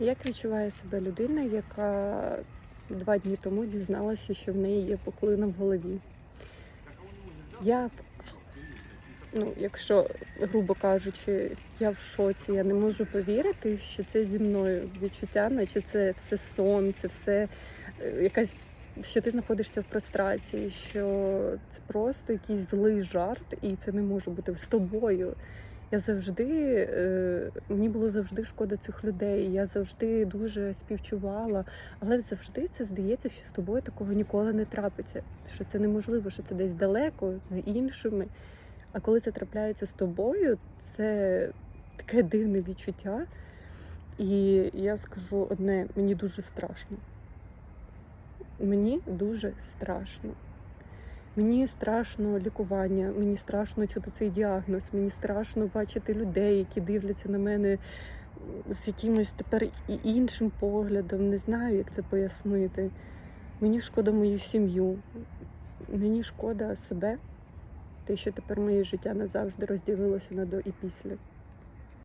Як відчуває себе людина, яка два дні тому дізналася, що в неї є пухлина в голові? Я, ну, якщо, грубо кажучи, я в шоці, я не можу повірити, що це зі мною відчуття, наче це все сон, це все е, якась. Що ти знаходишся в прострації, що це просто якийсь злий жарт, і це не може бути з тобою. Я завжди е, мені було завжди шкода цих людей. Я завжди дуже співчувала, але завжди це здається, що з тобою такого ніколи не трапиться. Що це неможливо, що це десь далеко з іншими. А коли це трапляється з тобою, це таке дивне відчуття. І я скажу одне: мені дуже страшно. Мені дуже страшно. Мені страшно лікування, мені страшно чути цей діагноз, мені страшно бачити людей, які дивляться на мене з якимось тепер іншим поглядом. Не знаю, як це пояснити. Мені шкода мою сім'ю, мені шкода себе, те, що тепер моє життя назавжди розділилося на до і після.